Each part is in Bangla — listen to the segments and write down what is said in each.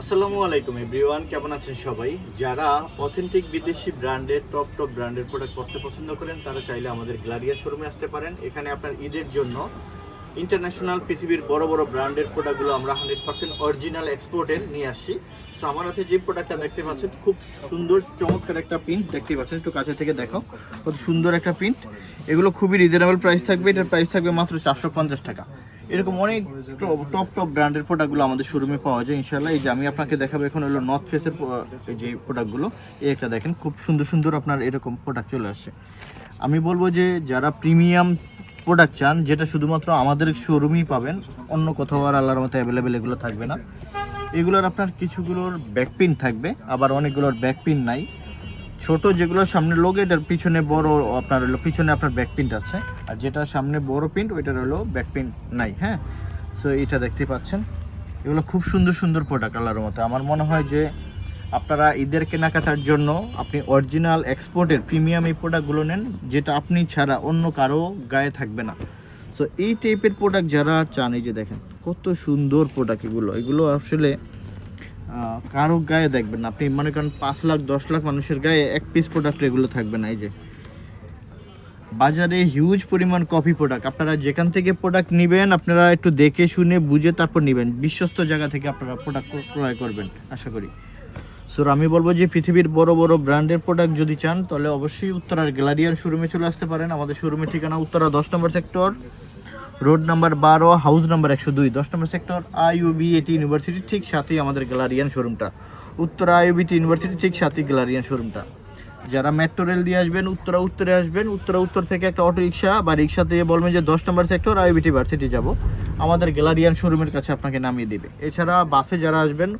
আসসালামু আলাইকুম এভরিওয়ান, কেমন আছেন সবাই? যারা অথেন্টিক বিদেশি ব্র্যান্ডের টপ টপ ব্র্যান্ডের প্রোডাক্ট পড়তে পছন্দ করেন, তারা চাইলে আমাদের গ্লারিয়া শোরুমে আসতে পারেন। এখানে আপনার ঈদের জন্য ইন্টারন্যাশনাল পৃথিবীর বড় বড় ব্র্যান্ডের প্রোডাক্টগুলো আমরা হান্ড্রেড পার্সেন্ট অরিজিনাল এক্সপোর্টের নিয়ে আসছি। সো আমার হাতে যে প্রোডাক্টটা দেখতে পাচ্ছেন, খুব সুন্দর, চমৎকার একটা প্রিন্ট দেখতে পাচ্ছেন। একটু কাছে থেকে দেখো কত সুন্দর একটা প্রিন্ট এগুলো খুবই রিজনেবল প্রাইস থাকবে। এটার প্রাইস থাকবে মাত্র চারশো পঞ্চাশ টাকা। এরকম অনেক টপ টপ ব্র্যান্ডের প্রোডাক্টগুলো আমাদের শোরুমে পাওয়া যায় ইনশাল্লাহ এই যে আমি আপনাকে দেখাবো, এখন হলো নর্থ ফেসের যে প্রোডাক্টগুলো এই একটা দেখেন, খুব সুন্দর সুন্দর আপনার এরকম প্রোডাক্ট চলে আসে। আমি বলব যে, যারা প্রিমিয়াম প্রোডাক্ট চান, যেটা শুধুমাত্র আমাদের শোরুমেই পাবেন, অন্য কোথাও আর আল্লাহর মতো অ্যাভেলেবেল এগুলো থাকবে না। এগুলোর আপনার কিছুগুলোর ব্যাকপিন থাকবে, আবার অনেকগুলোর ব্যাকপিন নাই। ছোট যেগুলো সামনে লোক এটার পিছনে বড় আপনার হলো, পিছনে আপনার ব্যাক প্রিন্ট আছে। আর যেটা সামনে বড় প্রিন্ট ওইটার হলো ব্যাক প্রিন্ট নাই হ্যাঁ? সো এটা দেখতে পাচ্ছেন। এগুলো খুব সুন্দর সুন্দর প্রোডাক্ট আল্লাহর মতো আমার মনে হয় যে আপনারা ঈদের কেনাকাটার জন্য আপনি অরিজিনাল এক্সপোর্টের প্রিমিয়াম এই প্রোডাক্টগুলো নেন, যেটা আপনি ছাড়া অন্য কারও গায়ে থাকবে না। সো এই টাইপের প্রোডাক্ট যারা চান, এই যে দেখেন, কত সুন্দর প্রোডাক্ট এগুলো। এগুলো আসলে কারও গায়ে দেখবেন না। আপনি মনে করেন পাঁচ লাখ, দশ লাখ মানুষের গায়ে এক পিস প্রোডাক্ট এগুলো থাকবে না, এই যে। বাজারে হিউজ পরিমাণ কফি প্রোডাক্ট আপনারা যেখান থেকে প্রোডাক্ট নেবেন, আপনারা একটু দেখে শুনে, বুঝে তারপর নেবেন। বিশ্বস্ত জায়গা থেকে আপনারা প্রোডাক্ট ক্রয় করবেন, আশা করি। সো আমি বলব যে, পৃথিবীর বড় বড় ব্র্যান্ডের প্রোডাক্ট যদি চান, তাহলে অবশ্যই উত্তরার গ্যালারিয়ার শোরুমে চলে আসতে পারেন। আমাদের শোরুমের ঠিকানা উত্তরা দশ নম্বর সেক্টর রোড নাম্বার বারো, হাউস নাম্বার একশো দুই, দশ নম্বর সেক্টর আইউবি এটি ইউনিভার্সিটি ঠিক সাথেই আমাদের গ্যালারিয়ান শোরুমটা উত্তরা আইউবিটি ইউনিভার্সিটি ঠিক সাথেই গ্যালারিয়ান শোরুমটা যারা মেট্রো রেল দিয়ে আসবেন, উত্তরা উত্তরে আসবেন, উত্তরা উত্তর থেকে একটা অটো রিক্সা বা রিক্সা দিয়ে বলবেন যে দশ নম্বর সেক্টর আইউবিটি ভার্সিটি যাব। আমাদের গ্যালারিয়ান শোরুমের কাছে আপনাকে নামিয়ে দেবে। এছাড়া বাসে যারা আসবেন,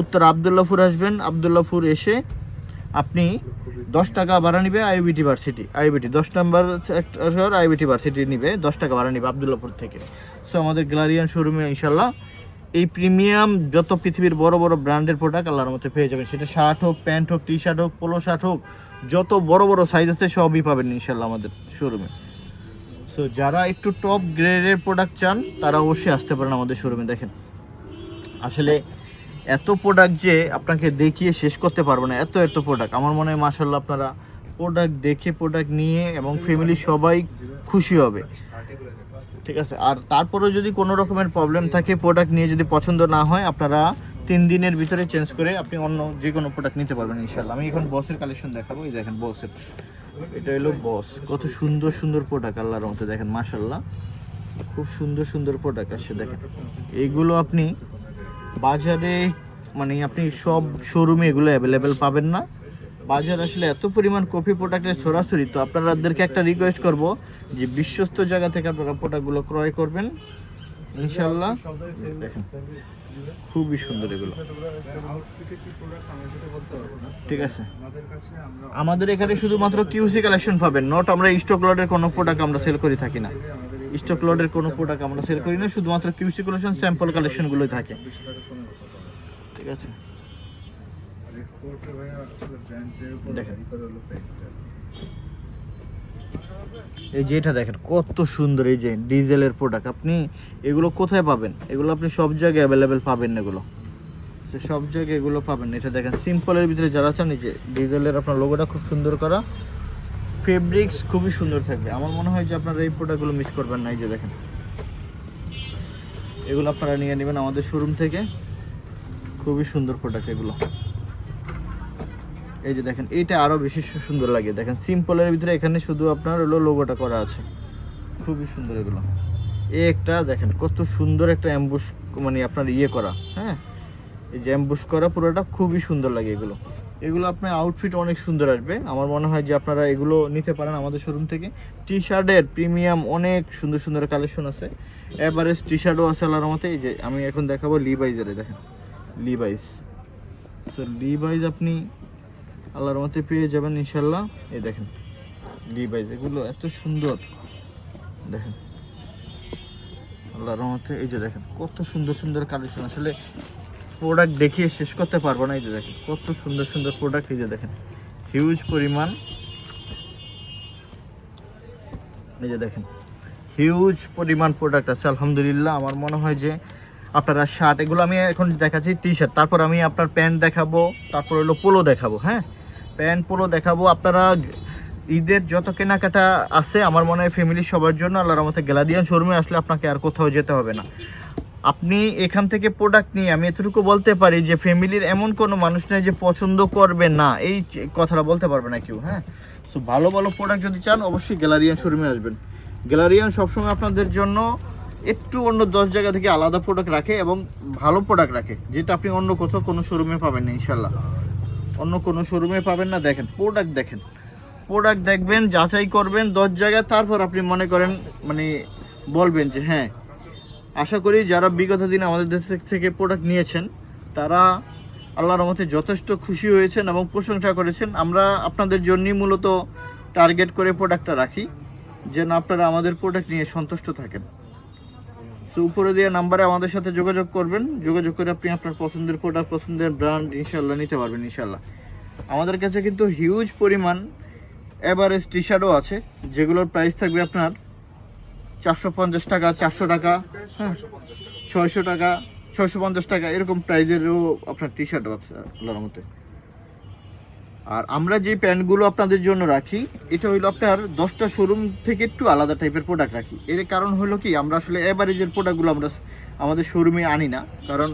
উত্তর আবদুল্লাপুর আসবেন, আবদুল্লাপুর এসে আপনি দশ টাকা ভাড়া নিবে আইবিটি ভার্সিটি আইবিটি দশ নাম্বার সেক্টর আইবিটি ভার্সিটি নিবে, দশ টাকা ভাড়া নিবে আবদুল্লাপুর থেকে। সো আমাদের গ্যালারিয়ান শোরুমে ইনশাল্লাহ এই প্রিমিয়াম যত পৃথিবীর বড় বড় ব্র্যান্ডের প্রোডাক্ট আল্লাহর মধ্যে পেয়ে যাবেন। সেটা শার্ট হোক প্যান্ট হোক টি শার্ট হোক পোলো শার্ট হোক, যত বড় বড় সাইজ আছে সবই পাবেন ইনশাল্লাহ আমাদের শোরুমে সো যারা একটু টপ গ্রেডের প্রোডাক্ট চান, তারা অবশ্যই আসতে পারেন আমাদের শোরুমে দেখেন। আসলে এত প্রোডাক্ট যে আপনাকে দেখিয়ে শেষ করতে পারব না, এত এত প্রোডাক্ট আমার মনে হয় মাসাল্লাহ আপনারা প্রোডাক্ট দেখে প্রোডাক্ট নিয়ে এবং ফ্যামিলি সবাই খুশি হবে। ঠিক আছে? আর তারপরেও যদি কোনো রকমের প্রবলেম থাকে প্রোডাক্ট নিয়ে যদি পছন্দ না হয়, আপনারা তিন দিনের ভিতরে চেঞ্জ করে আপনি অন্য যে কোনো প্রোডাক্ট নিতে পারবেন ইনশাল্লাহ আমি এখন বসের কালেকশন দেখাবো, এই দেখেন বসের এটা হলো বস কত সুন্দর সুন্দর প্রোডাক্ট আল্লাহর মতো দেখেন মাসাল্লাহ খুব সুন্দর সুন্দর প্রোডাক্ট আসছে, দেখেন। এইগুলো আপনি বাজারে মানে আপনি সব শোরুমে এগুলো অ্যাভেলেবেল পাবেন না। বাজার আসলে এত পরিমাণ কফি প্রোডাক্টের সরাসরি, তো আপনাদেরকে একটা রিকোয়েস্ট করব যে বিশ্বস্ত জায়গা থেকে আপনারা প্রোডাক্টগুলো ক্রয় করবেন। ইনশাল্লাহ দেখেন, খুবই সুন্দর এগুলো। ঠিক আছে। আমাদের এখানে শুধুমাত্র কিউসি কালেকশন পাবেন নট আমরা স্টক লটের কোনো প্রোডাক্ট আমরা সেল করে থাকি না। স্টক লটের কোনো প্রোডাক্ট আমরা সেল করি না, শুধুমাত্র কিউসি কালেকশন স্যাম্পল কালেকশনগুলোই থাকে। ঠিক আছে? এই যে এটা দেখেন, কত সুন্দর এই যে ডিজেলের প্রোডাক্ট আপনি এগুলো কোথায় পাবেন? এগুলো আপনি সব জায়গায় অ্যাভেলেবেল পাবেন এগুলো। সব জায়গায় এগুলো পাবেন। এটা দেখেন সিম্পলের ভিতরে যারা চান, এই যে ডিজেলের আপনার লোগোটা খুব সুন্দর করা। ফেব্রিক্স খুবই সুন্দর থাকবে। আমার মনে হয় যে আপনারা এই প্রোডাক্টগুলো মিস করবেন না, এই যে দেখেন। এগুলো আপনারা নিয়ে নেবেন আমাদের শোরুম থেকে। খুবই সুন্দর প্রোডাক্ট এগুলো। এই যে দেখেন, এইটা আরও বেশি সুন্দর লাগে। দেখেন সিম্পলের ভিতরে এখানে শুধু আপনার হলো লোগোটা করা আছে। খুবই সুন্দর এগুলো। এই একটা, দেখেন, কত সুন্দর একটা অ্যাম্বুশ মানে আপনার ইয়ে করা হ্যাঁ? এই যে অ্যাম্বুশ করা, পুরোটা খুবই সুন্দর লাগে এগুলো। এগুলো আপনার আউটফিট অনেক সুন্দর আসবে। আমার মনে হয় যে আপনারা এগুলো নিতে পারেন আমাদের শোরুম থেকে। টি শার্টের প্রিমিয়াম অনেক সুন্দর সুন্দর কালেকশন আছে। এভারেজ টি শার্টও আছে আল্লাহর মতে এই যে আমি এখন দেখাবো লিভাইজের দেখেন। লিভাইস সো লিভাইজ আপনি আল্লাহর মতে পেয়ে যাবেন ইনশাল্লাহ এই দেখেন লিভাইজ এগুলো এত সুন্দর। দেখেন। আল্লাহর রহমতে, এই যে দেখেন, কত সুন্দর সুন্দর কালেকশন আসলে প্রোডাক্ট দেখিয়ে শেষ করতে পারব না এই যে দেখেন, কত সুন্দর সুন্দর প্রোডাক্ট এই যে দেখেন হিউজ পরিমাণ। এই যে দেখেন হিউজ পরিমাণ প্রোডাক্ট আছে, আলহামদুলিল্লাহ। আমার মনে হয় যে আপনারা শার্ট এগুলো আমি এখন দেখাচ্ছি টি শার্ট তারপর আমি আপনার প্যান্ট দেখাবো, তারপর হলো পোলো দেখাবো হ্যাঁ? প্যান্ট পোলো দেখাবো, আপনারা ঈদের যত কেনাকাটা আছে, আমার মনে হয় ফ্যামিলি সবার জন্য, আল্লাহর রহমতে গ্যালারিয়ান শোরুমে আসলে আপনাকে আর কোথাও যেতে হবে না। আপনি এখান থেকে প্রোডাক্ট নিয়ে, আমি এতটুকু বলতে পারি যে ফ্যামিলির এমন কোনো মানুষ নেই যে পছন্দ করবে না। এই কথাটা বলতে পারবে না কেউ হ্যাঁ? সো ভালো ভালো প্রোডাক্ট যদি চান, অবশ্যই গ্যালারিয়ান শোরুমে আসবেন। গ্যালারিয়ান সবসময় আপনাদের জন্য একটু অন্য দশ জায়গা থেকে আলাদা প্রোডাক্ট রাখে এবং ভালো প্রোডাক্ট রাখে, যেটা আপনি অন্য কোথাও কোনো শোরুমে পাবেন না ইনশাল্লাহ অন্য কোনো শোরুমে পাবেন না, দেখেন প্রোডাক্ট দেখেন। প্রোডাক্ট দেখবেন, যাচাই করবেন দশ জায়গায় তারপর আপনি মনে করেন মানে বলবেন যে হ্যাঁ আশা করি যারা বিগত দিন আমাদের দেশ থেকে প্রোডাক্ট নিয়েছেন, তারা আল্লাহর রহমতে যথেষ্ট খুশি হয়েছেন এবং প্রশংসা করেছেন। আমরা আপনাদের জন্যই মূলত টার্গেট করে প্রোডাক্টটা রাখি, যেন আপনারা আমাদের প্রোডাক্ট নিয়ে সন্তুষ্ট থাকেন। তো উপরে দেওয়া নাম্বারে আমাদের সাথে যোগাযোগ করবেন। যোগাযোগ করে আপনি আপনার পছন্দের প্রোডাক্ট পছন্দের ব্র্যান্ড ইনশাল্লাহ নিতে পারবেন ইনশাল্লাহ আমাদের কাছে কিন্তু হিউজ পরিমাণ এভারেজ টি শার্টও আছে, যেগুলোর প্রাইস থাকবে আপনার চারশো পঞ্চাশ টাকা, চারশো টাকা হ্যাঁ ছয়শো টাকা, ছয়শো পঞ্চাশ টাকা, এরকম প্রাইজেরও আপনার টি শার্ট আল্লাহর মতে আর আমরা যে প্যান্টগুলো আপনাদের জন্য রাখি, এটা হইল আপনার দশটা শোরুম থেকে একটু আলাদা টাইপের প্রোডাক্ট রাখি। এর কারণ হলো কি, আমরা আসলে এভারেজের প্রোডাক্টগুলো আমরা আমাদের শোরুমে আনি না, কারণ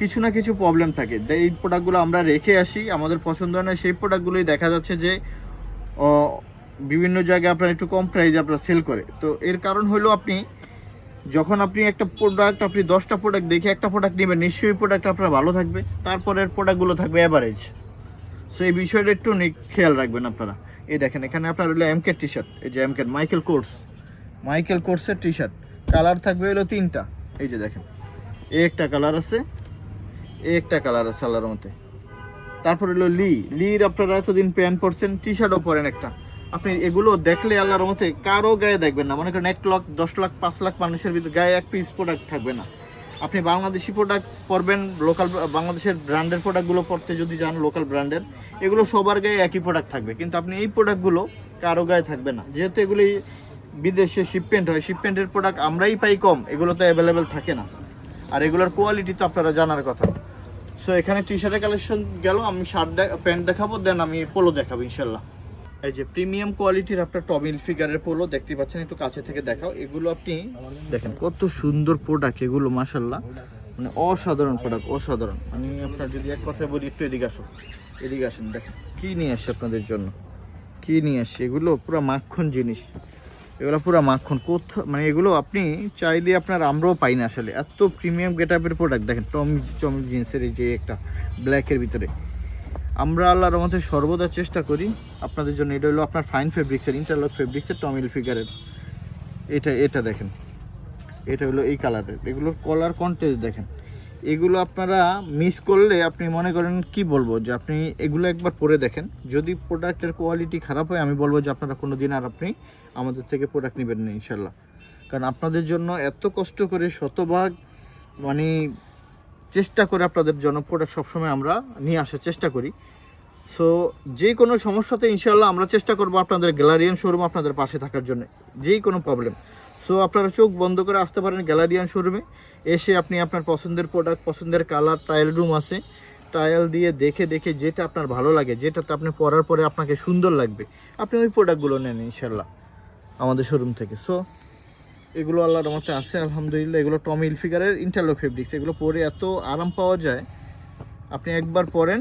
কিছু না কিছু প্রবলেম থাকে। এই প্রোডাক্টগুলো আমরা রেখে আসি, আমাদের পছন্দ হয় না, সেই প্রোডাক্টগুলোই দেখা যাচ্ছে যে বিভিন্ন জায়গায় আপনার একটু কম প্রাইসে আপনার সেল করে। তো এর কারণ হলো আপনি যখন আপনি একটা প্রোডাক্ট আপনি দশটা প্রোডাক্ট দেখে একটা প্রোডাক্ট নেবেন, নিশ্চয়ই প্রোডাক্ট আপনার ভালো থাকবে। তারপরের প্রোডাক্টগুলো থাকবে অ্যাভারেজ সো এই বিষয়টা একটু খেয়াল রাখবেন আপনারা। এই দেখেন, এখানে আপনার হলো এমকে টি শার্ট এই যে এমকে মাইকেল কোর্স মাইকেল কোর্সের টি শার্ট কালার থাকবে হলো তিনটা। এই যে দেখেন, এ একটা কালার আছে, এ একটা কালার আছে আল্লাহর মতে তারপর হলো লি লির আপনারা এতদিন প্যান্ট পরছেন টি শার্টও পরেন একটা। আপনি এগুলো দেখলে আল্লাহর মতে কারও গায়ে দেখবেন না। মনে করেন এক লাখ, দশ লাখ, পাঁচ লাখ মানুষের ভিতরে গায়ে এক পিস প্রোডাক্ট থাকবে না। আপনি বাংলাদেশি প্রোডাক্ট পরবেন লোকাল বাংলাদেশের ব্র্যান্ডের প্রোডাক্টগুলো পরতে যদি যান লোকাল ব্র্যান্ডের এগুলো সবার গায়ে একই প্রোডাক্ট থাকবে। কিন্তু আপনি এই প্রোডাক্টগুলো কারও গায়ে থাকবে না। যেহেতু এগুলি বিদেশে শিপমেন্ট হয় শিপমেন্টের প্রোডাক্ট আমরাই পাই কম, এগুলো তো অ্যাভেলেবেল থাকে না। আর এগুলোর কোয়ালিটি তো আপনারা জানার কথা। সো এখানে টি শার্টের কালেকশন গেল, আমি শার্ট প্যান্ট দেখাবো দেন আমি পোলো দেখাবো, ইনশাল্লাহ। এই যে প্রিমিয়াম কোয়ালিটির আপনার টমিল ফিগারের পোলো দেখতে পাচ্ছেন, একটু কাছে থেকে দেখাও। এগুলো আপনি দেখেন, কত সুন্দর প্রোডাক্ট এগুলো মাসাল্লাহ মানে অসাধারণ প্রোডাক্ট অসাধারণ। আমি আপনার যদি এক কথায় বলি, একটু এদিকে আসো এদিকে আসেন, দেখেন, কী নিয়ে আসছে আপনাদের জন্য? কী নিয়ে আসছে? এগুলো পুরো মাখন জিনিস। এগুলো পুরো মাখন। কোথা মানে এগুলো আপনি চাইলে আপনার আমরাও পাই না আসলে। এত প্রিমিয়াম গেট আপের প্রোডাক্ট দেখেন টম টম জিন্সের এই যে একটা ব্ল্যাকের ভিতরে। আমরা আল্লাহর মধ্যে সর্বদা চেষ্টা করি আপনাদের জন্য। এটা হলো আপনার ফাইন ফেব্রিক্সের ইন্টারলক ফেব্রিক্সের টমিল ফিগারের এটা এটা দেখেন। এটা হলো এই কালারের এগুলোর কলার কন্টেস্ট দেখেন। এগুলো আপনারা মিস করলে আপনি মনে করেন, কি বলব যে আপনি এগুলো একবার পরে দেখেন। যদি প্রোডাক্টের কোয়ালিটি খারাপ হয়, আমি বলব যে আপনারা কোনো দিন আর আপনি আমাদের থেকে প্রোডাক্ট নেবেন না ইনশাল্লাহ কারণ আপনাদের জন্য এত কষ্ট করে শতভাগ মানে চেষ্টা করে আপনাদের জন্য প্রোডাক্ট সবসময় আমরা নিয়ে আসার চেষ্টা করি। সো যে কোনো সমস্যাতে ইনশাল্লাহ আমরা চেষ্টা করব আপনাদের গ্যালারিয়ান শোরুম আপনাদের পাশে থাকার জন্য। যেই কোনো প্রবলেম সো আপনারা চোখ বন্ধ করে আসতে পারেন গ্যালারিয়ান শোরুমে এসে আপনি আপনার পছন্দের প্রোডাক্ট পছন্দের কালার ট্রায়াল রুম আছে। ট্রায়াল দিয়ে দেখে দেখে যেটা আপনার ভালো লাগে, যেটাতে আপনি পরার পরে আপনাকে সুন্দর লাগবে, আপনি ওই প্রোডাক্টগুলো নেন ইনশাল্লাহ আমাদের শোরুম থেকে। সো এগুলো আল্লাহর মতে আছে, আলহামদুলিল্লাহ। এগুলো টমিল ফিগারের ইন্টারলক ফেব্রিক্স এগুলো পরে এত আরাম পাওয়া যায়। আপনি একবার পরেন,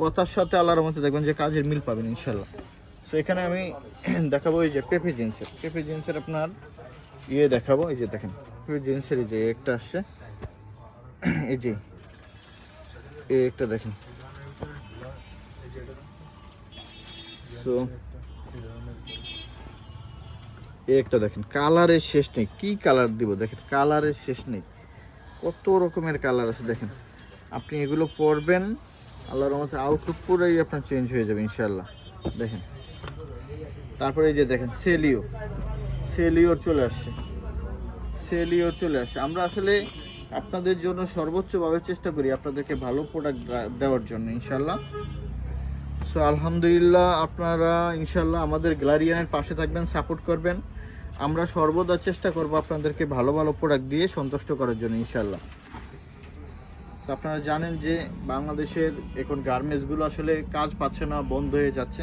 কথার সাথে আল্লাহর মতে দেখবেন যে কাজের মিল পাবেন ইনশাল্লাহ সো এখানে আমি দেখাবো এই যে পেপে জিন্সের। পেপে জিন্সের আপনার ইয়ে দেখাবো, এই যে দেখেন, পেপে জিন্সের এই যে একটা আসছে। এই যে, এই একটা দেখেন। সো এই একটা দেখেন, কালারের শেষ নেই। কি কালার দিব? দেখেন, কালারের শেষ নেই। কত রকমের কালার আছে দেখেন। আপনি এগুলো পরবেন, আল্লাহর মতো আউটলুক পুরোই আপনার চেঞ্জ হয়ে যাবে ইনশাল্লাহ দেখেন। তারপরে এই যে দেখেন, সেলিও। সেলিওর চলে আসছে। সেলিওর চলে আসছে। আমরা আসলে আপনাদের জন্য সর্বোচ্চভাবে চেষ্টা করি আপনাদেরকে ভালো প্রোডাক্ট দেওয়ার জন্য ইনশাল্লাহ সো আলহামদুলিল্লাহ, আপনারা ইনশাল্লাহ আমাদের গ্যালারিয়ানের পাশে থাকবেন সাপোর্ট করবেন। আমরা সর্বদা চেষ্টা করব আপনাদেরকে ভালো ভালো প্রোডাক্ট দিয়ে সন্তুষ্ট করার জন্য ইনশাল্লাহ আপনারা জানেন যে বাংলাদেশের এখন গার্মেন্টসগুলো আসলে কাজ পাচ্ছে না, বন্ধ হয়ে যাচ্ছে।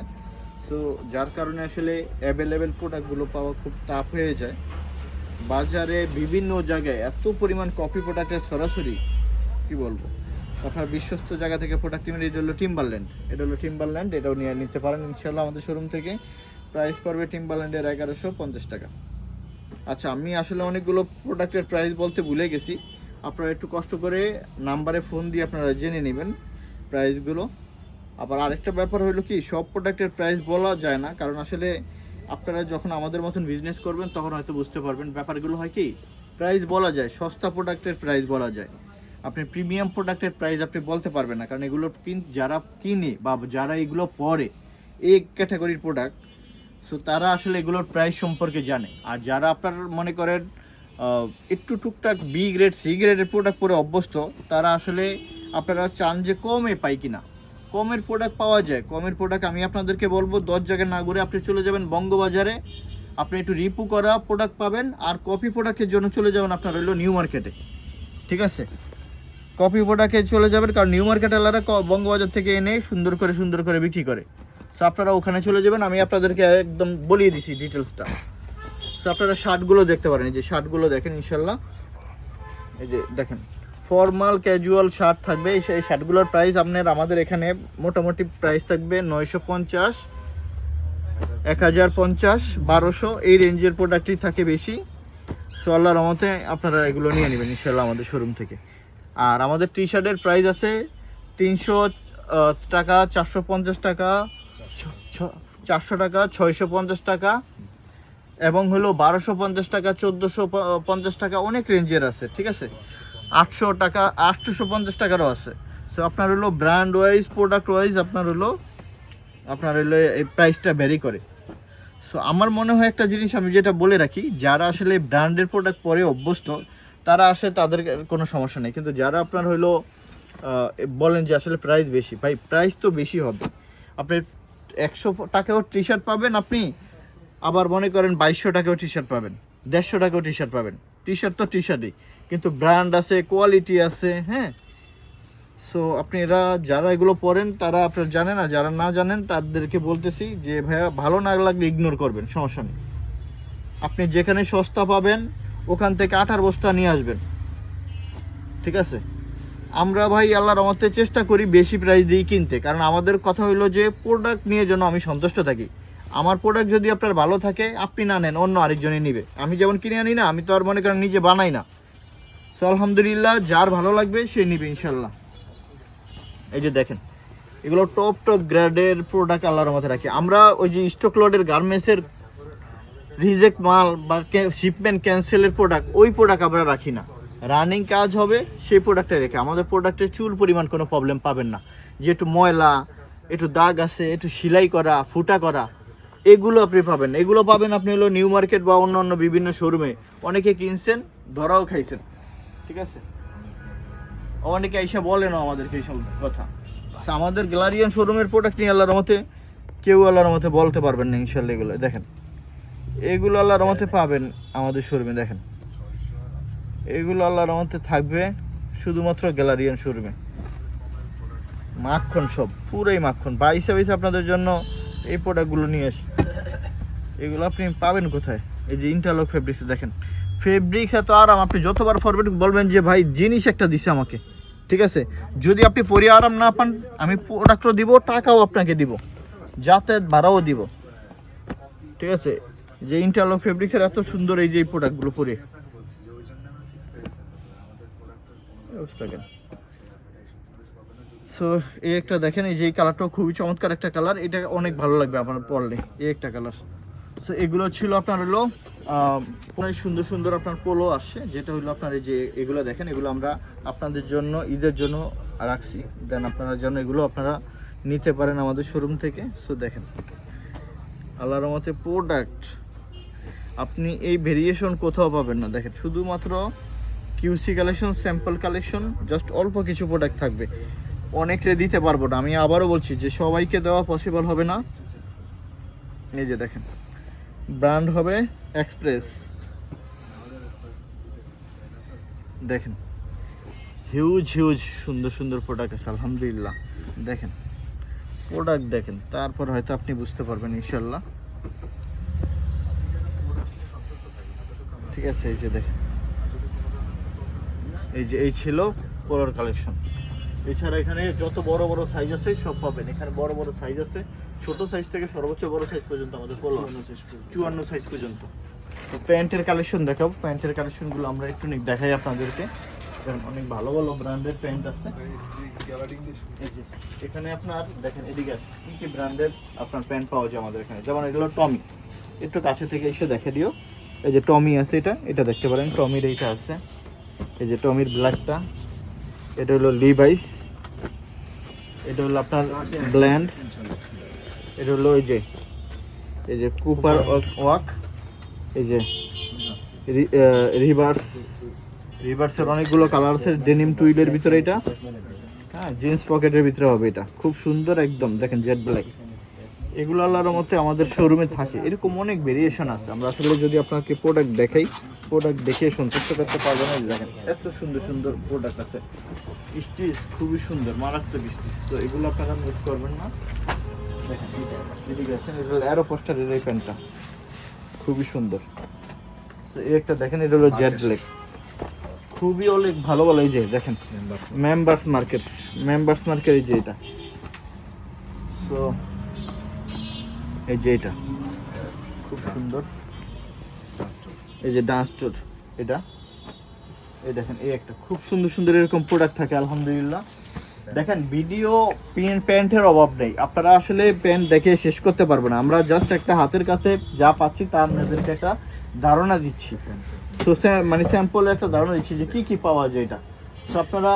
তো যার কারণে আসলে অ্যাভেলেবেল প্রোডাক্টগুলো পাওয়া খুব টাফ হয়ে যায়। বাজারে বিভিন্ন জায়গায় এত পরিমাণ কপি প্রোডাক্টের সরাসরি, কি বলব? আপনার বিশ্বস্ত জায়গা থেকে প্রোডাক্ট নেবেন এটা হলো টিম্বারল্যান্ড এটা হলো টিম্বারল্যান্ড এটাও নিয়ে নিতে পারেন ইনশাল্লাহ আমাদের শোরুম থেকে। প্রাইস পড়বে টিম্বারল্যান্ডের এগারোশো পঞ্চাশ টাকা। আচ্ছা আমি আসলে অনেকগুলো প্রোডাক্টের প্রাইস বলতে ভুলে গেছি। আপনারা একটু কষ্ট করে নাম্বারে ফোন দিয়ে আপনারা জেনে নেবেন প্রাইসগুলো আবার আরেকটা ব্যাপার হলো কি, সব প্রোডাক্টের প্রাইস বলা যায় না, কারণ আসলে আপনারা যখন আমাদের মতন বিজনেস করবেন, তখন হয়তো বুঝতে পারবেন ব্যাপারগুলো হয় কি প্রাইস বলা যায়, সস্তা প্রোডাক্টের প্রাইস বলা যায়। আপনি প্রিমিয়াম প্রোডাক্টের প্রাইস আপনি বলতে পারবেন না, কারণ এগুলো কিন, যারা কিনে বা যারা এগুলো পরে, এই ক্যাটাগরির প্রোডাক্ট সো তারা আসলে এগুলোর প্রাইস সম্পর্কে জানে। আর যারা আপনার মনে করেন একটু টুকটাক বি গ্রেড সি গ্রেডের প্রোডাক্ট পরে অভ্যস্ত, তারা আসলে আপনারা চান যে কমে পাই কিনা। কমের প্রোডাক্ট পাওয়া যায়। কমের প্রোডাক্ট আমি আপনাদেরকে বলব, দশ জায়গায় না ঘুরে আপনি চলে যাবেন বঙ্গবাজারে। আপনি একটু রিপু করা প্রোডাক্ট পাবেন আর কপি প্রোডাক্টের জন্য চলে যাবেন আপনার হলো নিউ মার্কেটে ঠিক আছে? কপি প্রোডাক্টে চলে যাবেন, কারণ নিউ মার্কেট আলাদা বঙ্গবাজার থেকে এনে সুন্দর করে সুন্দর করে বিক্রি করে। সো আপনারা ওখানে চলে যাবেন, আমি আপনাদেরকে একদম বলিয়ে দিছি ডিটেলসটা সো আপনারা শার্টগুলো দেখতে পারেন, এই যে শার্টগুলো দেখেন ইনশাল্লাহ এই যে দেখেন ফর্মাল ক্যাজুয়াল শার্ট থাকবে, এই সেই শার্টগুলোর প্রাইস আপনার, আমাদের এখানে মোটামুটি প্রাইস থাকবে নয়শো পঞ্চাশ, এক হাজার পঞ্চাশ, বারোশো, এই রেঞ্জের প্রোডাক্টই থাকে বেশি। সো আল্লাহর রহমতে আপনারা এগুলো নিয়ে নেবেন ইনশাল্লাহ আমাদের শোরুম থেকে। আর আমাদের টি শার্টের প্রাইস আছে তিনশো টাকা, চারশো পঞ্চাশ টাকা চারশো টাকা, ছয়শো পঞ্চাশ টাকা, এবং হলো বারোশো পঞ্চাশ টাকা, চোদ্দোশো পঞ্চাশ টাকা অনেক রেঞ্জের আছে, ঠিক আছে? আটশো টাকা, আটশোশো পঞ্চাশ টাকারও আছে। সো আপনার হলো ব্র্যান্ড ওয়াইজ প্রোডাক্ট ওয়াইজ আপনার হলো আপনার হলো এই প্রাইসটা ভ্যারি করে। সো আমার মনে হয় একটা জিনিস আমি যেটা বলে রাখি, যারা আসলে ব্র্যান্ডের প্রোডাক্ট পরে অভ্যস্ত, তারা আসে তাদের কোনো সমস্যা নেই। কিন্তু যারা আপনার হলো বলেন যে আসলে প্রাইস বেশি, ভাই প্রাইস তো বেশি হবে। আপনি একশো টাকাও টি শার্ট পাবেন আপনি। আবার মনে করেন বাইশশো টাকাও টি শার্ট পাবেন, দেড়শো টাকাও টি শার্ট পাবেন। টি শার্ট তো টি শার্টই কিন্তু ব্র্যান্ড আছে কোয়ালিটি আছে হ্যাঁ? সো আপনি এরা, যারা এগুলো পড়েন তারা আপনার জানেন না যারা না জানেন, তাদেরকে বলতেছি যে, ভাইয়া, ভালো না লাগলে ইগনোর করবেন, সমস্যা নেই। আপনি যেখানে সস্তা পাবেন, ওখান থেকে আঠার বস্তা নিয়ে আসবেন। ঠিক আছে? আমরা ভাই আল্লাহর রহমতে চেষ্টা করি বেশি প্রাইস দিয়ে কিনতে। কারণ আমাদের কথা হইল যে প্রোডাক্ট নিয়ে যেন আমি সন্তুষ্ট থাকি। আমার প্রোডাক্ট যদি আপনার ভালো থাকে, আপনি না নেন, অন্য আরেকজনই নিবে। আমি যেমন কিনে আনি না, আমি তো আর মনে করেন নিজে বানাই না। সো আলহামদুলিল্লাহ, যার ভালো লাগবে, সে নিবে ইনশাল্লাহ এই যে দেখেন, এগুলো টপ টপ গ্রেডের প্রোডাক্ট আল্লাহর মধ্যে রাখি। আমরা ওই যে স্টক লোডের গার্মেন্টসের রিজেক্ট মাল বা শিপমেন্ট ক্যান্সেলের প্রোডাক্ট ওই প্রোডাক্ট আমরা রাখি না। রানিং কাজ হবে, সেই প্রোডাক্টটা রেখে। আমাদের প্রোডাক্টের চুল পরিমাণ কোনো প্রবলেম পাবেন না। যে একটু ময়লা, একটু দাগ আছে, একটু সেলাই করা, ফুটা করা, এগুলো আপনি পাবেন এগুলো পাবেন আপনি হলো নিউ মার্কেট বা অন্য অন্য বিভিন্ন শোরুমে অনেকে কিনছেন, ধরাও খাইছেন। ঠিক আছে? অনেকে এসে বলেন আমাদেরকে এইসব কথা। তো আমাদের গ্যালারিয়ান শোরুমের প্রোডাক্ট নিয়ে আল্লাহর মতে কেউ আল্লাহর মতে বলতে পারবেন না ইনশাল্লাহ এগুলো। দেখেন, এগুলো আল্লাহর মতে পাবেন আমাদের শোরুমে দেখেন। এগুলো আল্লাহর মতে থাকবে, শুধুমাত্র গ্যালারিয়ান শোরুমে। মাখন সব, পুরোই মাখন। বাইসে বাইসে আপনাদের জন্য এই প্রোডাক্টগুলো নিয়ে আসি। এগুলো আপনি পাবেন কোথায়? এই যে ইন্টারলক ফেব্রিক্স দেখেন। ফেব্রিক্স এত আরাম, আপনি যতবার ফরওয়ার্ড বলবেন যে, ভাই, জিনিস একটা দিছে আমাকে। ঠিক আছে? যদি আপনি পরে আরাম না পান, আমি প্রোডাক্টও দিব, টাকাও আপনাকে দিব। যাতায়াত ভাড়াও দিব। ঠিক আছে? যে ইন্টারলক ফেব্রিক্সের এত সুন্দর এই যে প্রোডাক্টগুলো পরে। কেন? সো এই একটা দেখেন, এই যে এই কালারটাও খুবই চমৎকার একটা কালার এটা অনেক ভালো লাগবে আপনার পরলে, এই একটা কালার সো এগুলো ছিল আপনার হলো অনেক সুন্দর সুন্দর আপনার পোলো আসছে, যেটা হলো আপনার এই যে এগুলো দেখেন, এগুলো আমরা আপনাদের জন্য, ঈদের জন্য রাখছি। দেন আপনারা যেন এগুলো আপনারা নিতে পারেন আমাদের শোরুম থেকে। সো দেখেন, আল্লাহর মতে প্রোডাক্ট আপনি এই ভেরিয়েশন কোথাও পাবেন না। দেখেন, শুধুমাত্র QC collection sample collection just অল্প কিছু প্রোডাক্ট থাকবে। অনেকরে দিতে পারব না। আমি আবারও বলছি যে সবাইকে দেওয়া পসিবল হবে না। এই যে দেখেন ব্র্যান্ড হবে এক্সপ্রেস দেখেন হিউজ হিউজ সুন্দর সুন্দর প্রোডাক্ট আছে, আলহামদুলিল্লাহ। দেখেন প্রোডাক্ট দেখেন, তারপর হয়তো আপনি বুঝতে পারবেন ইনশাল্লাহ ঠিক আছে, এই যে দেখেন। এই যে এই ছিল পোলোর কালেকশন এছাড়া এখানে যত বড় বড় সাইজ আছে সব পাবেন। এখানে বড় বড় সাইজ আছে। ছোট সাইজ থেকে সর্বোচ্চ বড় সাইজ পর্যন্ত আমাদের পোলো চুয়ান্ন সাইজ পর্যন্ত। তো প্যান্টের কালেকশন দেখাবো প্যান্টের কালেকশনগুলো আমরা একটু দেখাই আপনাদেরকে। অনেক ভালো ভালো ব্র্যান্ডের প্যান্ট আছে। এখানে আপনার দেখেন এদিকে আছে কি কি ব্র্যান্ডের আপনার প্যান্ট পাওয়া যায় আমাদের এখানে? যেমন এগুলো টমি। একটু কাছে থেকে এসে দেখে দিও। এই যে টমি আছে এটা। এটা দেখতে পারেন টমির এইটা আছে। এই যে টমির ব্ল্যাকটা, এটা হলো লিভাইস এটা হলো আপনার ব্ল্যান্ড, এটা হলো এই যে এই যে কুপার ওয়াক এই যে রিভার্স রিভার্সের অনেকগুলো কালার আছে ডেনিম টুইলের ভিতরে এটা। হ্যাঁ জিন্স পকেটের ভিতরে হবে এটা। খুব সুন্দর একদম, দেখেন জেড ব্ল্যাক এগুলো আল্লাহর মতে আমাদের শোরুমে থাকে। এরকম অনেক ভেরিয়েশন আছে। আমরা আসলে যদি আপনাকে প্রোডাক্ট দেখাই প্রোডাক্ট দেখে সন্তুষ্ট করতে পারব না এই দেখেন, এত সুন্দর সুন্দর প্রোডাক্ট আছে। স্টিচ খুবই সুন্দর, মারাত্মক স্টিচ তো এগুলো আপনারা মিস করবেন না। দেখেন এদিকে আছেন পোস্টারের এই প্যান্টটা খুবই সুন্দর। তো এই একটা দেখেন, এটা হলো জেড ব্ল্যাক খুবই অনেক ভালো ভালো এই যে, দেখেন মেম্বার্স মার্কেট মেম্বার্স মার্কেট এই যে এটা। সো এই যে এটা। খুব সুন্দর। এই যে ডান্স টুর এটা। এই দেখেন, এই একটা খুব সুন্দর সুন্দর এরকম প্রোডাক্ট থাকে, আলহামদুলিল্লাহ। দেখেন ভিডিও পেন প্যান্টের অভাব নেই। আপনারা আসলে প্যান্ট দেখে শেষ করতে পারব না। আমরা জাস্ট একটা হাতের কাছে যা পাচ্ছি তার আপনাদেরকে একটা ধারণা দিচ্ছি। সো মানে স্যাম্পল একটা ধারণা দিচ্ছি যে কি কি পাওয়া যায় এটা। সো আপনারা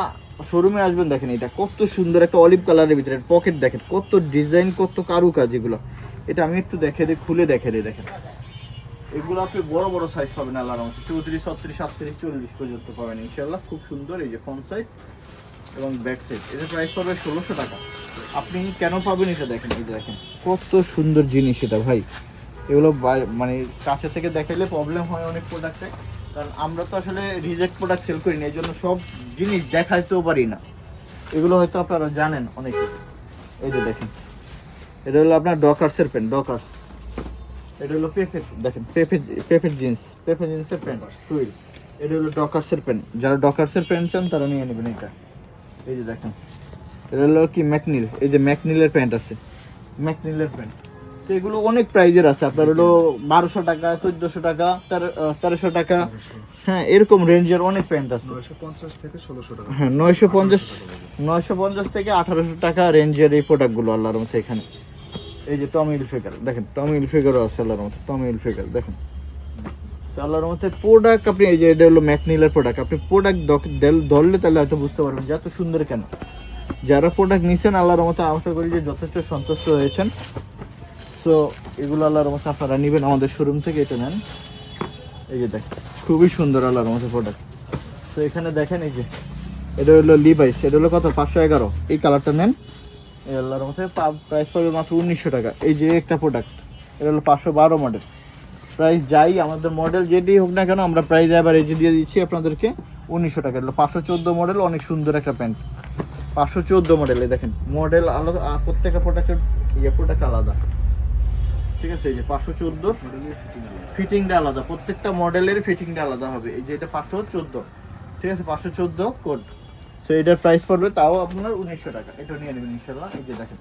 শোরুমে আসবেন, দেখেন এটা কত সুন্দর একটা অলিভ কালারের ভিতরে পকেট দেখেন, কত ডিজাইন কত কারুকাজ এগুলো। এটা আমি একটু দেখে দিই, খুলে দেখে দিই, দেখেন। এগুলো আপনি বড় বড় সাইজ পাবেন আল্লাহর মতো চৌত্রিশ, ছত্রিশ, সাতত্রিশ, চল্লিশ পর্যন্ত পাবেন ইনশাল্লাহ খুব সুন্দর এই যে ফ্রন্ট সাইড এবং ব্যাক সাইড এটার প্রাইস পড়বে ষোলোশো টাকা। আপনি কেন পাবেন এটা দেখেন, এই দেখেন। কত সুন্দর জিনিস এটা ভাই। এগুলো মানে কাছে থেকে দেখাইলে প্রবলেম হয় অনেক প্রোডাক্টে কারণ আমরা তো আসলে রিজেক্ট প্রোডাক্ট সেল করি না, এই জন্য সব জিনিস দেখাইতেও পারি না। এগুলো হয়তো আপনারা জানেন অনেকে। এই যে দেখেন। এটা হলো আপনার ডকার্সের প্যান্ট ডকার্স এটা হলো পেফের দেখেন পেফের পেফের জিন্স পেফের জিন্সের প্যান্ট সুইল এটা হলো ডকার্সের প্যান্ট যারা ডকার্সের প্যান্ট চান তারা নিয়ে নেবেন এটা। এই যে দেখেন এটা হলো কি ম্যাকনিল এই যে ম্যাকনিলের প্যান্ট আছে। ম্যাকনিলের প্যান্ট তো এগুলো অনেক প্রাইজের আছে আপনার হলো বারোশো টাকা চোদ্দোশো টাকা তেরো তেরোশো টাকা। হ্যাঁ এরকম রেঞ্জের অনেক প্যান্ট আছে। নয়শো পঞ্চাশ থেকে ষোলোশো টাকা। হ্যাঁ নয়শো পঞ্চাশ নয়শো পঞ্চাশ থেকে আঠারোশো টাকা রেঞ্জের এই প্রোডাক্টগুলো আল্লাহর মতো এখানে। এই যে টমি ইলফিগার দেখেন, টমি ইলফিগারও আছে আল্লাহর মতো টমি ইলফিগার দেখেন। আল্লাহর মতো প্রোডাক্ট আপনি, এই যে এটা হলো ম্যাকনিলের প্রোডাক্ট আপনি প্রোডাক্ট ধরলে তাহলে হয়তো বুঝতে পারবেন যে এত সুন্দর কেন। যারা প্রোডাক্ট নিছেন, আল্লাহর মতো আশা করি যে যথেষ্ট সন্তুষ্ট হয়েছেন। সো এগুলো আল্লাহর মতো আপনারা নেবেন আমাদের শোরুম থেকে, এটা নেন। এই যে দেখেন, খুবই সুন্দর আল্লাহর মতো প্রোডাক্ট তো এখানে দেখেন এই যে, এটা হলো লিভাইস এটা হলো কত? পাঁচশো এগারো। এই কালারটা নেন। এই মধ্যে প্রাইস পড়বে মাত্র উনিশশো টাকা। এই যে একটা প্রোডাক্ট এটা হলো পাঁচশো বারো মডেল প্রাইস যাই আমাদের মডেল যেটি হোক না কেন, আমরা প্রাইস এবার এই যে দিয়ে দিচ্ছি আপনাদেরকে উনিশশো টাকা। এটা পাঁচশো চোদ্দ মডেল অনেক সুন্দর একটা প্যান্ট পাঁচশো চোদ্দ মডেল এই দেখেন মডেল আলাদা প্রত্যেকটা প্রোডাক্টের ইয়ে প্রোডাক্ট আলাদা। ঠিক আছে, এই যে পাঁচশো চোদ্দ ফিটিংটা আলাদা। প্রত্যেকটা মডেলের ফিটিংটা আলাদা হবে। এই যে এটা পাঁচশো চোদ্দ। ঠিক আছে, পাঁচশো চোদ্দ কোড সো এটার প্রাইস পড়বে তাও আপনার উনিশশো টাকা। এটা নিয়ে নেবেন ইনশাল্লাহ এই যে দেখেন,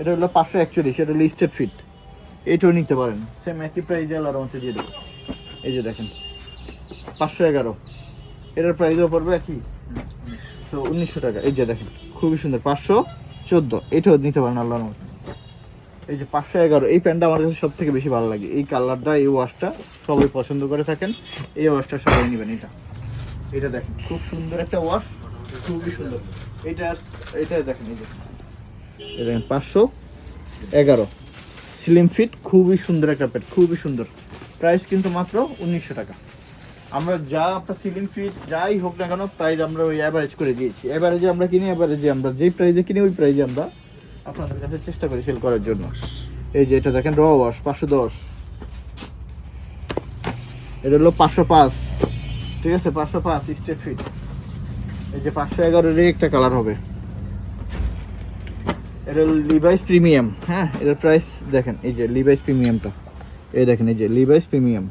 এটা হলো পাঁচশো একচল্লিশ, এটা লিস্টেড ফিট এইটাও নিতে পারেন। সেম একই প্রাইজে আলার মধ্যে দিয়ে দেবো। এই যে দেখেন, পাঁচশো এগারো। এটার প্রাইসও পড়বে একই। তো উনিশশো টাকা। এই যে দেখেন, খুবই সুন্দর। পাঁচশো চোদ্দ। এটাও নিতে পারেন আল্লাহর মতো এই যে পাঁচশো এগারো। এই প্যান্টটা আমার কাছে সব থেকে বেশি ভালো লাগে। এই কালারটা, এই ওয়াশটা সবাই পছন্দ করে থাকেন। এই ওয়াশটা সবাই নেবেন এটা। এটা দেখেন, খুব সুন্দর একটা ওয়াশ খুবই সুন্দর। এটা এটা দেখেন, এই দেখেন, পাঁচশো এগারো। স্লিম ফিট খুবই সুন্দর একটা প্যান্ট খুবই সুন্দর। প্রাইস কিন্তু মাত্র উনিশশো টাকা। আমরা যা আপনার সিলিং ফিট যাই হোক না কেন প্রাইস আমরা ওই অ্যাভারেজ করে দিয়েছি। অ্যাভারেজে আমরা কিনি অ্যাভারেজে আমরা যেই প্রাইজে কিনি, ওই প্রাইজে আমরা আপনাদের কাছে চেষ্টা করি সেল করার জন্য। এই যে এটা দেখেন র ওয়াশ পাঁচশো দশ। এটা হলো পাঁচশো পাঁচ। ঠিক আছে, পাঁচশো পাঁচ স্টেট ফিট এই যে পাঁচশো এগারোরই একটা কালার হবে। এটা লিভাইস প্রিমিয়াম হ্যাঁ এটার প্রাইস দেখেন, এই যে লিভাইস প্রিমিয়ামটা এই দেখেন, এই যে লিভাইস প্রিমিয়াম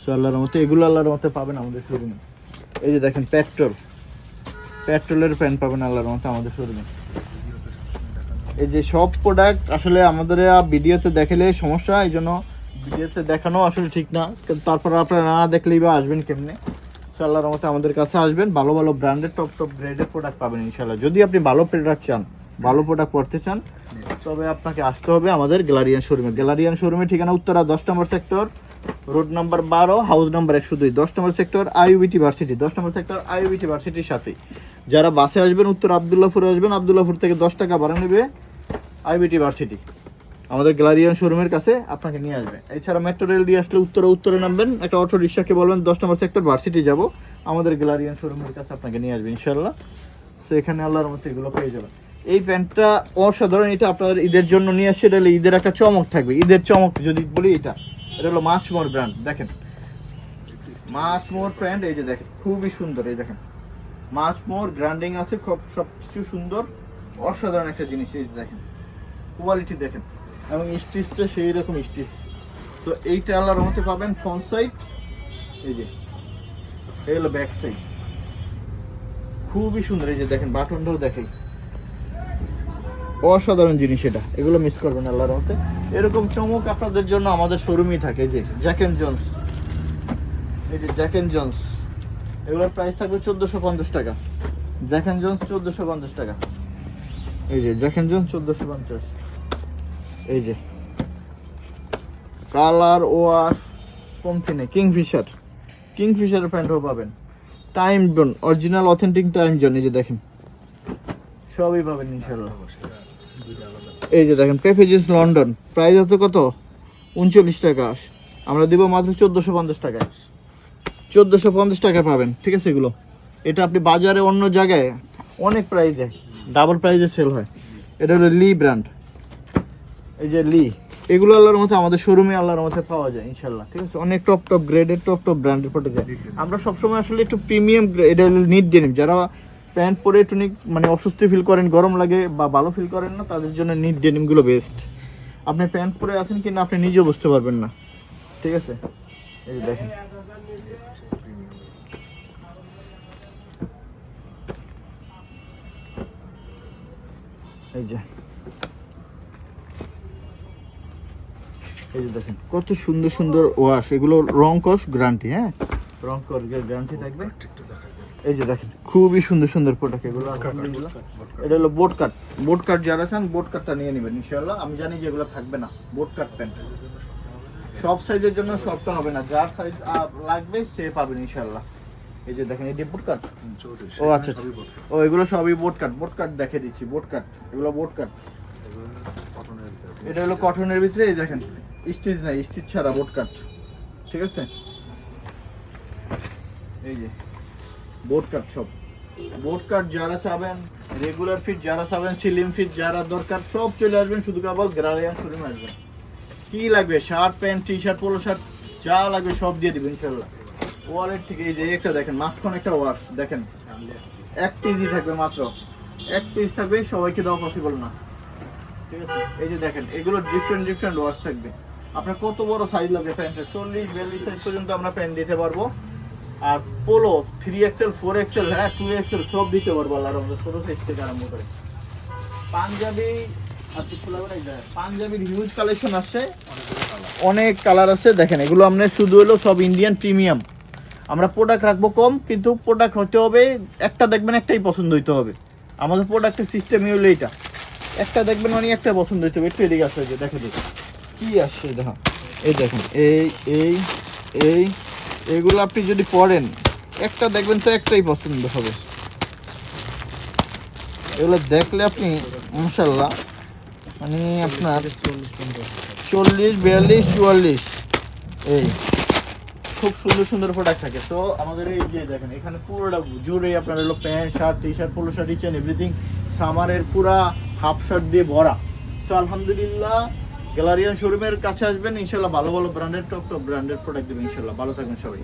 সো আল্লাহর মতো এগুলো আল্লাহর মতো পাবেন আমাদের শোরুমে এই যে দেখেন পেট্রোল পেট্রোলের প্যান্ট পাবেন আল্লাহর মতো আমাদের শোরুমে এই যে সব প্রোডাক্ট আসলে আমাদের ভিডিওতে দেখালে সমস্যা এই জন্য ভিডিওতে দেখানো আসলে ঠিক না। কিন্তু তারপর আপনারা না দেখলেই বা আসবেন কেমনে? তো আল্লাহর মতো আমাদের কাছে আসবেন। ভালো ভালো ব্র্যান্ডের টপ টপ গ্রেডের প্রোডাক্ট পাবেন ইনশাল্লাহ যদি আপনি ভালো প্রোডাক্ট চান, ভালো প্রোডাক্ট পড়তে চান, তবে আপনাকে আসতে হবে আমাদের গ্যালারিয়ান শোরুমে গ্যালারিয়ান শোরুমের ঠিকানা উত্তরা দশ নম্বর সেক্টর রোড নাম্বার বারো হাউস নাম্বার একশো দুই। দশ নম্বর সেক্টর আইউবিটি ভার্সিটি দশ নম্বর সেক্টর আইউবিটি ভার্সিটির সাথে যারা বাসে আসবেন, উত্তর আবদুল্লাপুরে আসবেন আবদুল্লাপুর থেকে দশ টাকা ভাড়া নেবে আইবিটি ভার্সিটি আমাদের গ্যালারিয়ান শোরুমের কাছে আপনাকে নিয়ে আসবে। এছাড়া মেট্রো রেল দিয়ে আসলে উত্তরে উত্তরে নামবেন, একটা অটো রিক্সাকে বলবেন, দশ নম্বর সেক্টর ভার্সিটি যাব। আমাদের গ্যালারিয়ান শোরুমের কাছে আপনাকে নিয়ে আসবে ইনশাল্লাহ সেখানে আল্লাহর মতো এগুলো পেয়ে যাবেন। এই প্যান্টটা অসাধারণ, এটা আপনার ঈদের জন্য নিয়ে আসছে এটা ঈদের একটা চমক থাকবে। ঈদের চমক যদি বলি এটা এটা হলো মাছ মোর ব্র্যান্ড দেখেন। মাছ মোর প্যান্ট এই যে দেখেন, খুবই সুন্দর, এই দেখেন। মাছ মোর গ্র্যান্ডিং আছে, খুব সব কিছু সুন্দর, অসাধারণ একটা জিনিস, এই দেখেন। কোয়ালিটি দেখেন। এবং স্টিচটা সেই রকম স্টিচ। তো এইটা আল্লাহর মধ্যে পাবেন ফ্রন্ট সাইড এই যে, এই হলো ব্যাক সাইড খুবই সুন্দর, এই যে দেখেন, বাটনটাও দেখেন। অসাধারণ জিনিস এটা, এগুলো মিস করবেন আল্লাহর মধ্যে এরকম চমক আপনাদের জন্য আমাদের শোরুমই থাকে যে জ্যাক এন্ড জন্স এই যে জ্যাক এন্ড জন্স এগুলোর প্রাইস থাকবে চোদ্দোশো পঞ্চাশ টাকা। জ্যাক এন্ড জন্স চোদ্দোশো পঞ্চাশ টাকা। এই যে জ্যাক এন্ড জন্স চোদ্দোশো পঞ্চাশ। এই যে। কালার ওয়াশ কমতি নেই। কিংফিশার। কিংফিশারের প্যান্টও পাবেন। Time zone, original, authentic time zone, এই যে দেখেন। সবই পাবেন ইনশাল্লাহ এই যে দেখেন পেফেজিস লন্ডন প্রাইস হচ্ছে কত? উনচল্লিশ টাকা। আমরা দিব মাত্র চোদ্দোশো পঞ্চাশ টাকা চোদ্দোশো পঞ্চাশ টাকা পাবেন। ঠিক আছে এগুলো। এটা আপনি বাজারে অন্য জায়গায় অনেক প্রাইজে ডাবল প্রাইজে সেল হয়। এটা হলো লি ব্র্যান্ড এই যে লি এগুলো আল্লাহর মধ্যে আমাদের শোরুমে আল্লাহর মধ্যে পাওয়া যায় ইনশাল্লাহ ঠিক আছে? অনেক টপ টপ গ্রেডের টপ টপ ব্র্যান্ডের প্রোডাক্ট যায়। আমরা সবসময় আসলে একটু প্রিমিয়াম এটা নিট ডেনিম যারা প্যান্ট পরে একটু মানে অসুস্থ ফিল করেন, গরম লাগে বা ভালো ফিল করেন না, তাদের জন্য নিট ডেনিমগুলো বেস্ট আপনি প্যান্ট পরে আছেন কিনা আপনি নিজেও বুঝতে পারবেন না, ঠিক আছে? এই যে দেখেন। এই যে। এই যে দেখেন কত সুন্দর সুন্দর ওয়াশ এগুলো রং কস গ্যারান্টি হ্যাঁ? রং কস গ্যারান্টি থাকবে? এই যে দেখেন খুবই সুন্দর সুন্দর প্রোডাক্ট এগুলো এটা হলো বোট কাট বোট কাট যারা চান বোট কাটটা নিয়ে নেবেন ইনশাআল্লাহ। আমি জানি যে এগুলো থাকবে না বোট কাট প্যান্ট। সব সাইজের জন্য সবটা হবে না যার সাইজ লাগবে সে পাবেন ইনশাআল্লাহ। এই যে দেখেন এই বোট কাট ও আচ্ছা আচ্ছা। ও এগুলো সবই বোট কাট বোট কাট দেখে দিচ্ছি বোট কাট এগুলো বোট কাট এটা হলো কটনের ভিতরে এই দেখেন। স্টিচ নাই, স্টিচ ছাড়া বোট কাট। ঠিক আছে? এই যে, বোট কাট সব। বোট কাট যারা চাবেন রেগুলার ফিট যারা চাবেন সিলিম ফিট যারা দরকার, সব চলে আসবেন, শুধু কেবল গ্রালিয়ান শোরুমে আসবেন। কি লাগবে? Shirt pant T shirt polo shirt যা লাগবে সব দিয়ে দিবেন, ইনশাল্লাহ। ওয়ালেট থেকে এই যে একটা দেখেন মাখন একটা ওয়াশ দেখেন। এক পিসই থাকবে মাত্র। এক পিস থাকবে, সবাইকে দেওয়া পসিবল না। ঠিক আছে? এই যে দেখেন, এগুলো ডিফারেন্ট ডিফারেন্ট ওয়াশ থাকবে। আপনার কত বড় সাইজ লাগবে প্যান্টের চল্লিশ, বিয়াল্লিশ সাইজ পর্যন্ত আমরা প্যান্ট দিতে পারব। আর polo three XL four XL হ্যাঁ টু এক্সেল সব দিতে পারব আল্লাহর আমাদের ছোটো সাইজ থেকে আরম্ভ করে। পাঞ্জাবি পাঞ্জাবির হিউজ কালেকশন আসছে। অনেক কালার আছে, দেখেন, এগুলো আমরা শুধু হলো সব ইন্ডিয়ান প্রিমিয়াম আমরা প্রোডাক্ট রাখব কম, কিন্তু প্রোডাক্ট হতে হবে, একটা দেখবেন একটাই পছন্দ হইতে হবে। আমাদের প্রোডাক্টের সিস্টেমই হলো এইটা একটা দেখবেন মানে একটা পছন্দ হইতে হবে, একটু এদিকে আসছে যে দেখে দেখুন কি আসছে দেখো? এই দেখুন, এই এই এই, এগুলো আপনি যদি পড়েন, একটা দেখবেন তো একটাই পছন্দ হবে। এগুলো দেখলে আপনি মশাল্লাহ মানে আপনার চল্লিশ, বিয়াল্লিশ, চুয়াল্লিশ, এই, খুব সুন্দর সুন্দর প্রোডাক্ট থাকে। তো আমাদের এই যে দেখেন, এখানে পুরোটা জুড়ে আপনার হলো pant, shirt T shirt polo shirt each everything সামারের পুরা হাফ শার্ট দিয়ে ভরা। তো আলহামদুলিল্লাহ গ্যালারিয়ান শোরুমের কাছে আসবেন, ইনশাল্লাহ ভালো ভালো ব্র্যান্ডের টপ টপ ব্র্যান্ডের প্রোডাক্ট দেবেন, ইনশাল্লাহ। ভালো থাকবেন সবাই।